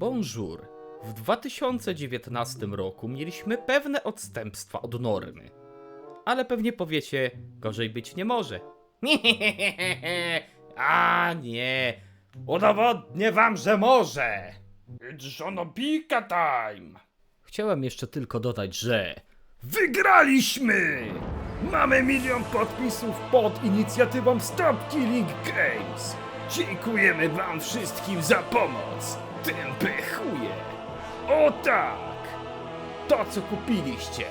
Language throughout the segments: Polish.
Bonjour. W 2019 roku mieliśmy pewne odstępstwa od normy. Ale pewnie powiecie, gorzej być nie może. A nie, udowodnię wam, że może. It's Jonobika time. Chciałem jeszcze tylko dodać, że wygraliśmy! Mamy milion podpisów pod inicjatywą Stop Killing Games. Dziękujemy wam wszystkim za pomoc. Tępe chuje. O tak! To, co kupiliście,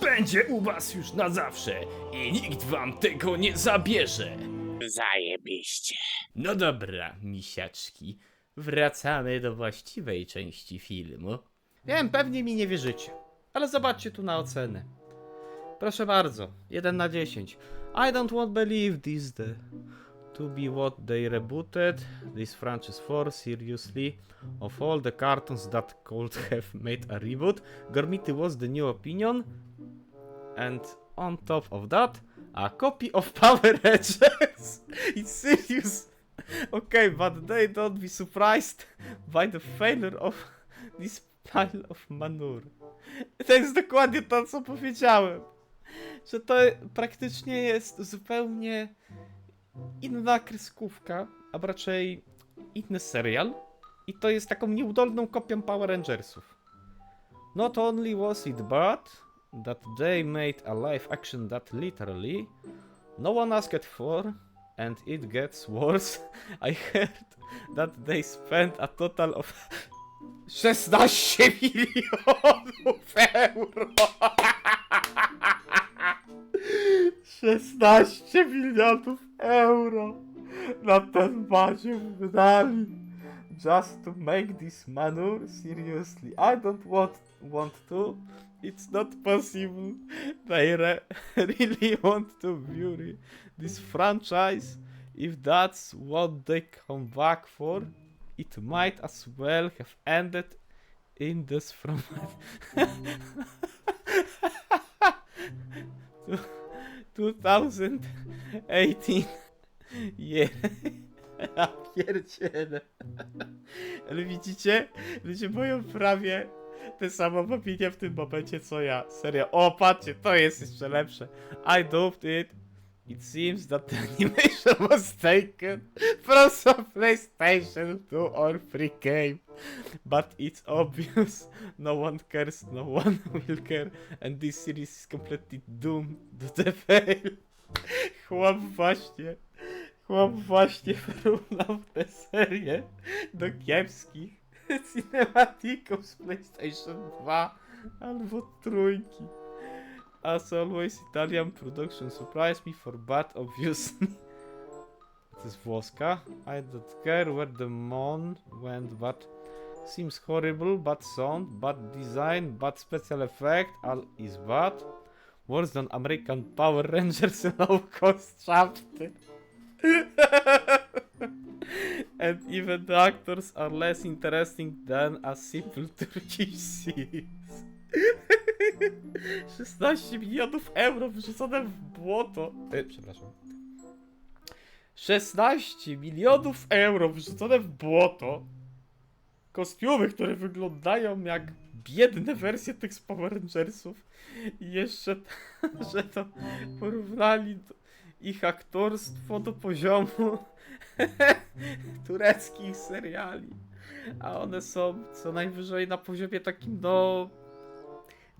będzie u was już na zawsze i nikt wam tego nie zabierze. Zajebiście. No dobra, misiaczki. Wracamy do właściwej części filmu. Wiem, pewnie mi nie wierzycie, ale zobaczcie tu na ocenę. Proszę bardzo, 1 na 10. I don't want believe this the to be what they rebooted this franchise for seriously of all the cartoons that could have made a reboot. Gormity was the new opinion. And on top of that a copy of Power Rangers. It's serious. Okay but they don't be surprised by the failure of this pile of manure. To jest dokładnie to co powiedziałem. Że to praktycznie jest zupełnie inna kreskówka, a raczej inny serial. I to jest taką nieudolną kopią Power Rangersów. Not only was it bad, that they made a live action that literally no one asked for, and it gets worse. I heard that they spent a total of 16 milionów euro. 16 milionów euro na ten badził wydali. Just to make this manure seriously. I don't want, want to. It's not possible. They re really want to bury this franchise. If that's what they come back for, it might as well have ended in this from mm. 2018 Yeah. Ja pierdzielę. Ale widzicie? Ludzie mają prawie tę samą opinię w tym momencie co ja. Serio. O, patrzcie, to jest jeszcze lepsze. I duped it. It seems that the animation was taken from some PlayStation 2 or 3 game. But it's obvious no one cares, no one will care, and this series is completely doomed to the fail. Chłop właśnie, chłop właśnie wyrównał tę serię do kiepskich cinematików z PlayStation 2 albo trójki. As always, Italian production surprised me for bad, obviously. To jest włoska. I don't care where the mon went, but seems horrible, bad sound, bad design, bad special effect, all is bad. Worse than American Power Rangers low cost chapter. and even the actors are less interesting than a simple Turkish series. 16 milionów euro wyrzucone w błoto. E, przepraszam. 16 milionów euro wyrzucone w błoto. Kostiumy, które wyglądają jak biedne wersje tych z Power Rangersów. I jeszcze, że to porównali do ich aktorstwo do poziomu tureckich seriali. A one są co najwyżej na poziomie takim, no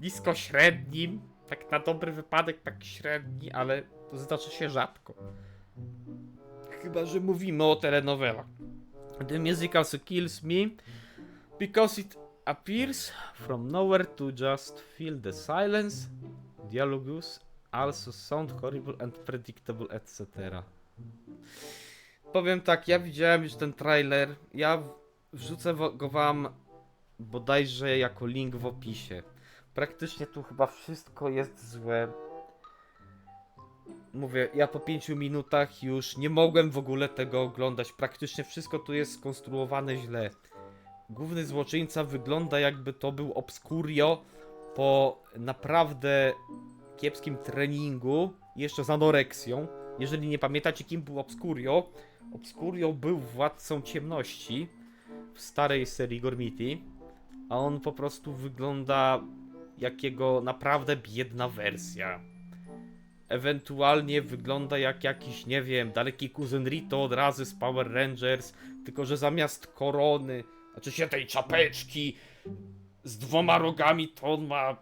nisko średnim, tak na dobry wypadek tak średni, ale zdarza się rzadko. Chyba, że mówimy o telenowelach. The musical so kills me because it appears from nowhere to just fill the silence. Dialogus also sound horrible and predictable, etc. Powiem tak, ja widziałem już ten trailer. Ja wrzucę go wam bodajże jako link w opisie. Praktycznie tu chyba wszystko jest złe. Mówię, ja po 5 minutach już nie mogłem w ogóle tego oglądać. Praktycznie wszystko tu jest skonstruowane źle. Główny złoczyńca wygląda jakby to był Obscurio po naprawdę kiepskim treningu, jeszcze z anoreksją. Jeżeli nie pamiętacie kim był Obscurio, Obscurio był władcą ciemności w starej serii Gormiti, a on po prostu wygląda jak jego naprawdę biedna wersja. Ewentualnie wygląda jak jakiś, nie wiem, daleki kuzyn Rito od razy z Power Rangers, tylko że zamiast korony, znaczy się tej czapeczki z dwoma rogami, to on ma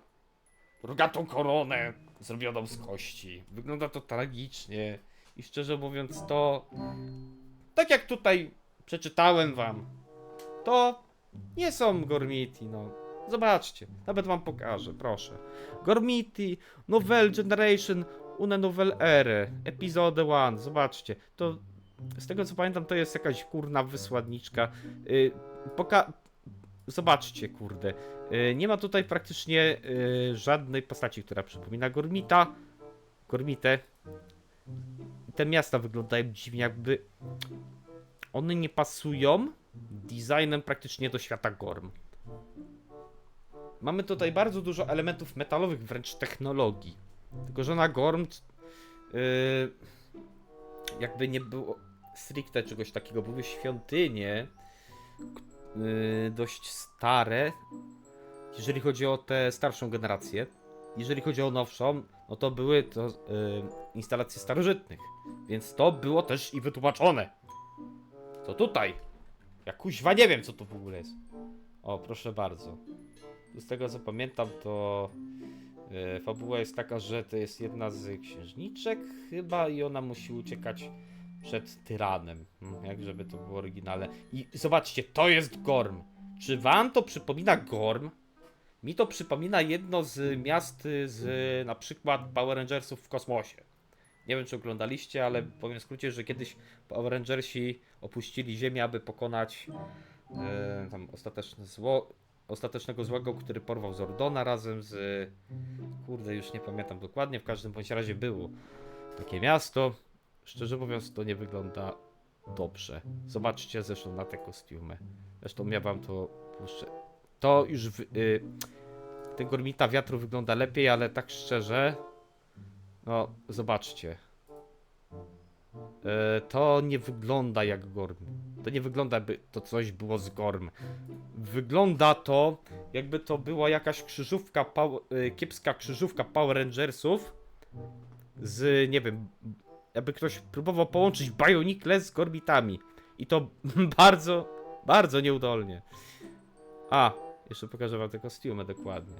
rogatą koronę zrobioną z kości. Wygląda to tragicznie i szczerze mówiąc to, tak jak tutaj przeczytałem wam, to nie są Gormiti, no. Zobaczcie, nawet wam pokażę, proszę. Gormiti, Novel Generation, Une Novel Ere, Episode 1, zobaczcie. To, z tego co pamiętam, to jest jakaś kurna wysładniczka. Yy, poka... Zobaczcie, kurde. Yy, nie ma tutaj praktycznie yy, żadnej postaci, która przypomina Gormita. Gormitę. Te miasta wyglądają dziwnie, jakby one nie pasują designem praktycznie do świata Gorm. Mamy tutaj bardzo dużo elementów metalowych, wręcz technologii. Tylko, że na Gorm yy, jakby nie było stricte czegoś takiego. Były świątynie yy, dość stare, jeżeli chodzi o tę starszą generację. Jeżeli chodzi o nowszą, no to były to yy, instalacje starożytnych. Więc to było też i wytłumaczone. To tutaj. Ja kuźwa nie wiem, co to w ogóle jest. O, proszę bardzo. Z tego co pamiętam, to e, fabuła jest taka, że to jest jedna z księżniczek chyba i ona musi uciekać przed tyranem. Hmm, Jak żeby to było oryginalne. I zobaczcie, to jest Gorm. Czy wam to przypomina Gorm? Mi to przypomina jedno z miast y, z na przykład Power Rangersów w kosmosie. Nie wiem, czy oglądaliście, ale powiem w skrócie, że kiedyś Power Rangersi opuścili Ziemię, aby pokonać e, tam ostateczne zło, ostatecznego złego, który porwał Zordona razem z... Kurde, już nie pamiętam dokładnie, w każdym bądź razie było takie miasto. Szczerze mówiąc, to nie wygląda dobrze. Zobaczcie zresztą na te kostiumy. Zresztą ja wam to puszczę. To już... W, y, ten Gormita Wiatru wygląda lepiej, ale tak szczerze... No, zobaczcie. E, to nie wygląda jak Gorm. To nie wygląda, by to coś było z Gorm. Wygląda to, jakby to była jakaś krzyżówka, e, kiepska krzyżówka Power Rangersów z, nie wiem, jakby ktoś próbował połączyć Bionicles z Gorbitami. I to bardzo, bardzo nieudolnie. A, jeszcze pokażę wam te kostiumy dokładnie.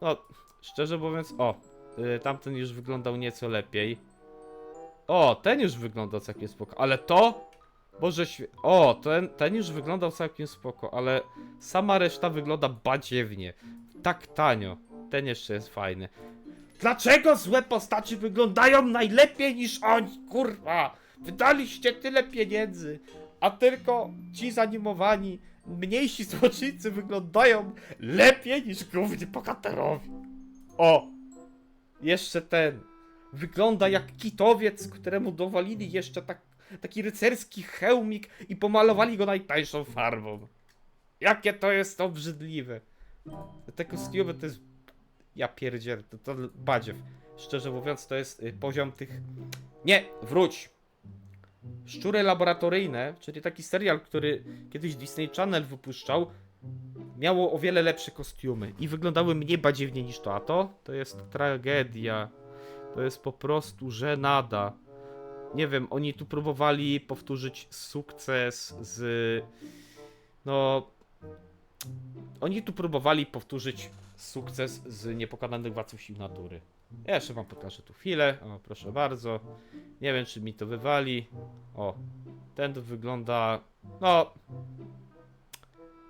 No, szczerze mówiąc, o, y, tamten już wyglądał nieco lepiej. O, ten już wyglądał całkiem spoko, ale to... Boże świe... O, ten, ten już wyglądał całkiem spoko, ale sama reszta wygląda badziewnie. Tak tanio. Ten jeszcze jest fajny. Dlaczego złe postaci wyglądają najlepiej niż oni, kurwa? Wydaliście tyle pieniędzy, a tylko ci zanimowani, mniejsi złoczyńcy wyglądają lepiej niż główni bohaterowie. O! Jeszcze ten. Wygląda jak kitowiec, któremu dowalili jeszcze tak, taki rycerski hełmik i pomalowali go najtańszą farbą. Jakie to jest obrzydliwe. Te kostiumy to jest... Ja pierdziel, to, to badziew. Szczerze mówiąc, to jest y, poziom tych... Nie, wróć! Szczury laboratoryjne, czyli taki serial, który kiedyś Disney Channel wypuszczał, miało o wiele lepsze kostiumy i wyglądały mniej badziewnie niż to, a to to jest tragedia. To jest po prostu żenada. Nie wiem, oni tu próbowali powtórzyć sukces z. No. Oni tu próbowali powtórzyć sukces z niepokonanych władców sił natury. Ja jeszcze wam pokażę tu chwilę. O, proszę bardzo. Nie wiem, czy mi to wywali. O, ten tu wygląda. No.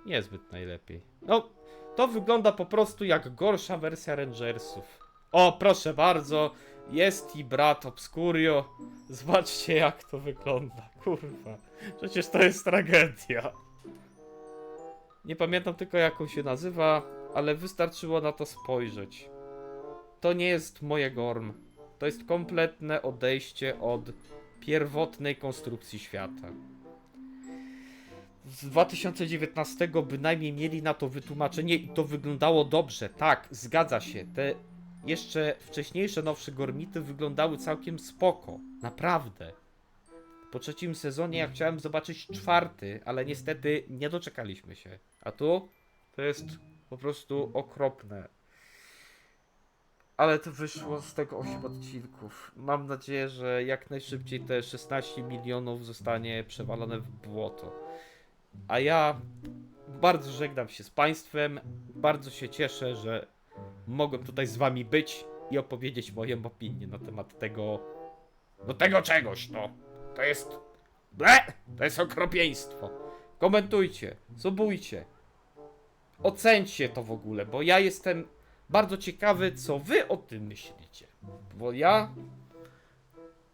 Niezbyt najlepiej. No, to wygląda po prostu jak gorsza wersja Rangersów. O, proszę bardzo, jest i brat Obscurio. Zobaczcie jak to wygląda, kurwa. Przecież to jest tragedia. Nie pamiętam tylko jak on się nazywa, ale wystarczyło na to spojrzeć. To nie jest moje gorm. To jest kompletne odejście od pierwotnej konstrukcji świata. Z 2019 bynajmniej mieli na to wytłumaczenie i to wyglądało dobrze. Tak, zgadza się. Te jeszcze wcześniejsze, nowsze gormity wyglądały całkiem spoko. Naprawdę. Po trzecim sezonie ja chciałem zobaczyć czwarty, ale niestety nie doczekaliśmy się. A tu to jest po prostu okropne. Ale to wyszło z tego 8 odcinków. Mam nadzieję, że jak najszybciej te 16 milionów zostanie przewalone w błoto. A ja bardzo żegnam się z Państwem. Bardzo się cieszę, że mogłem tutaj z Wami być i opowiedzieć moją opinię na temat tego. No tego czegoś, no. To jest. Ble! To jest okropieństwo. Komentujcie, subujcie. Ocencie to w ogóle, bo ja jestem bardzo ciekawy, co Wy o tym myślicie. Bo ja.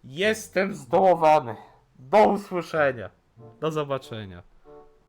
Jestem zdołowany. Do usłyszenia. Do zobaczenia.